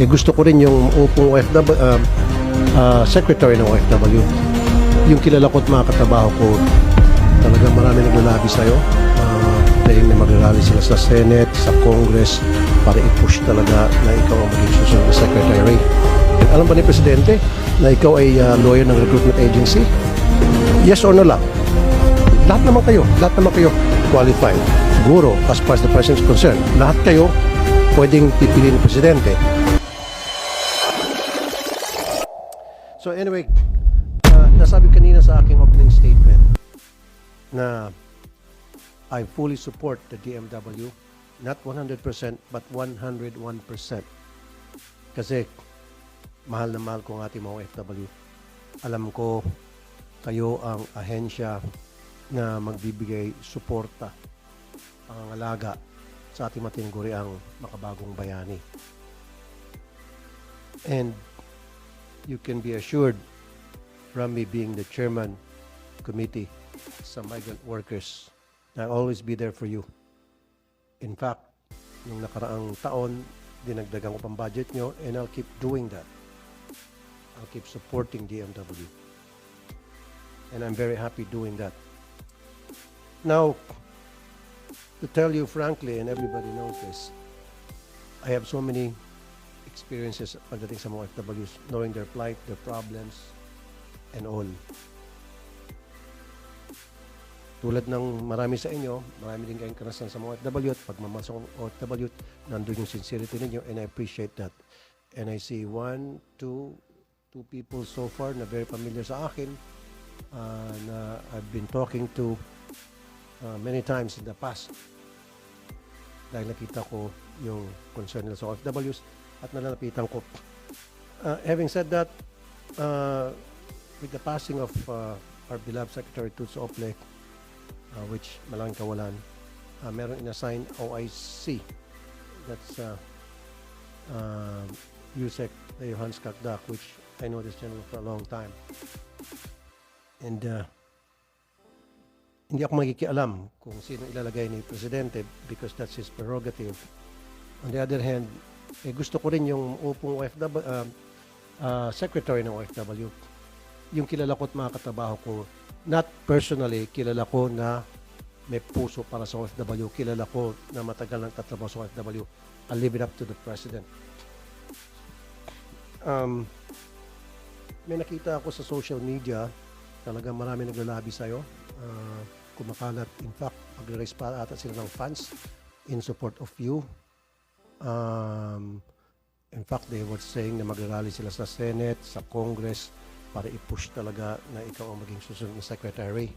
eh gusto ko rin yung upong OFW, uh, uh, secretary ng OFW. Yung kilala ko at mga katrabaho ko, talaga marami naglalabi sa'yo. Uh, dahil na magrarally sila sa Senate, sa Congress, para i-push talaga na ikaw ang maging susunod secretary. And alam ba ni Presidente na ikaw ay uh, lawyer ng recruitment agency? Yes or no lang? Lahat naman kayo, lahat naman kayo qualified. Siguro, as far as the President is concerned, lahat kayo pwedeng pipiliin ng Presidente. So anyway, uh, nasabi kanina sa aking opening statement na I fully support the DMW, not 100% but 101%. Kasi mahal na mahal ko ang ating mga OFW. Alam ko kayo ang ahensya na magbibigay suporta, pangangalaga sa ating matingguri ang makabagong bayani. And you can be assured from me being the chairman committee sa migrant workers na I'll always be there for you. In fact, yung nakaraang taon, dinagdagan ko pang budget nyo and I'll keep doing that. I'll keep supporting DMW. And I'm very happy doing that. Now, to tell you frankly, and everybody knows this, I have so many experiences pagdating sa mga OFWs, knowing their plight, their problems, and all. Tulad ng marami sa inyo, marami din kayong karanasan sa mga OFW at pagmamasok ng OFW, nandun yung sincerity ninyo and I appreciate that. And I see one, two, two people so far na very familiar sa akin uh, na I've been talking to uh, many times in the past dahil nakita ko yung concern nila sa OFWs at nalalapitan ko. Uh, having said that, uh, with the passing of uh, our beloved Secretary Tuts Ople, uh, which malaking kawalan, uh, meron inassign OIC. That's uh, uh, USEC Leo Hans Kakdak, which I know this gentleman for a long time. And uh, hindi ako magkikialam kung sino ilalagay ni Presidente because that's his prerogative. On the other hand, eh, gusto ko rin yung upong OFW, uh, uh, secretary ng OFW, yung kilala ko at mga katrabaho ko, not personally, kilala ko na may puso para sa OFW, kilala ko na matagal nang tatrabaho sa OFW, I'll leave it up to the President. Um, may nakita ako sa social media, talaga marami naglalabi sa'yo. Uh, kumakalat, in fact, mag-raise pa ata sila ng funds in support of you. Um, in fact, they were saying na mag-rally sila sa Senate, sa Congress, para i-push talaga na ikaw ang maging susunod na secretary.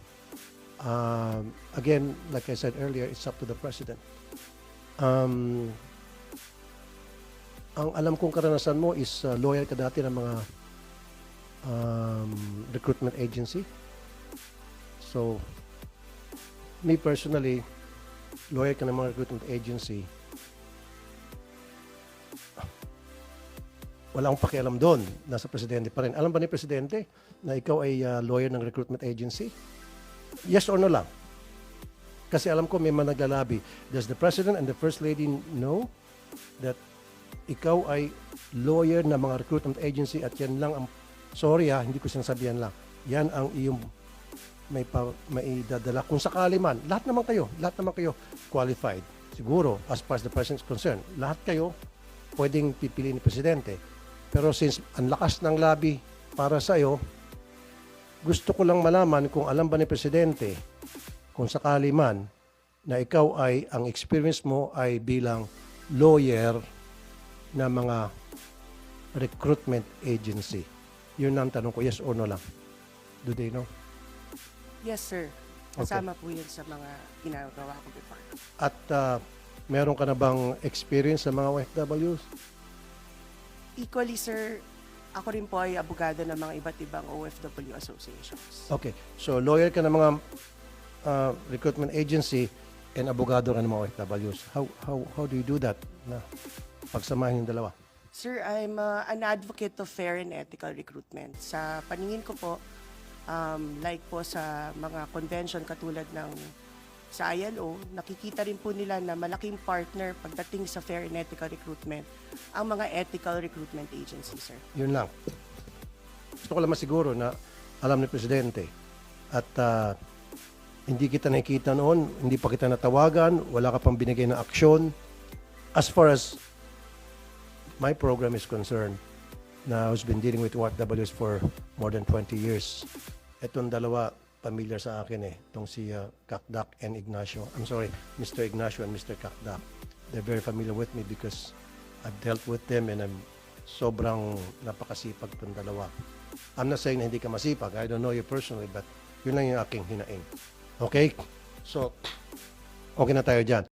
Um, again, like I said earlier, it's up to the President. Um, ang alam kong karanasan mo is uh, loyal ka dati ng mga um, recruitment agency. So, me personally, loyal ka ng mga recruitment agency. Wala akong pakialam doon. Nasa presidente pa rin. Alam ba ni presidente na ikaw ay uh, lawyer ng recruitment agency? Yes or no lang? Kasi alam ko may mga naglalabi. Does the president and the first lady know that ikaw ay lawyer ng mga recruitment agency at yan lang ang sorry ha, hindi ko sinasabihan lang. Yan ang iyong may pa, may dadala kung sakali man. Lahat naman kayo, lahat naman kayo qualified. Siguro as far as the president is concerned, lahat kayo pwedeng pipiliin ni presidente. Pero since ang lakas ng labi para sa iyo, gusto ko lang malaman kung alam ba ni presidente kung sakali man na ikaw ay ang experience mo ay bilang lawyer na mga recruitment agency. Yun ang tanong ko, yes or no lang. Do they know? Yes, sir. Kasama po yun sa mga ginagawa ko before. At uh, meron ka na bang experience sa mga OFWs? Equally, sir, ako rin po ay abogado ng mga iba't ibang OFW associations. Okay. So, lawyer ka ng mga uh, recruitment agency and abogado ka ng mga OFWs. How, how, how do you do that? Na pagsamahin yung dalawa? Sir, I'm uh, an advocate of fair and ethical recruitment. Sa paningin ko po, um, like po sa mga convention katulad ng sa ILO, nakikita rin po nila na malaking partner pagdating sa fair and ethical recruitment ang mga ethical recruitment agencies, sir. Yun lang. Gusto ko lang masiguro na alam ni Presidente at ah, hindi kita nakikita noon, hindi pa kita natawagan, wala ka pang binigay na aksyon. As far as my program is concerned, na who's been dealing with OFWs for more than 20 years. Itong dalawa, familiar sa akin eh. Itong si ah, Kakdak and Ignacio. I'm sorry, Mr. Ignacio and Mr. Kakdak. They're very familiar with me because I've dealt with them and I'm sobrang napakasipag itong dalawa. I'm not saying na hindi ka masipag. I don't know you personally, but yun lang yung aking hinaing. Okay? So, okay na tayo dyan.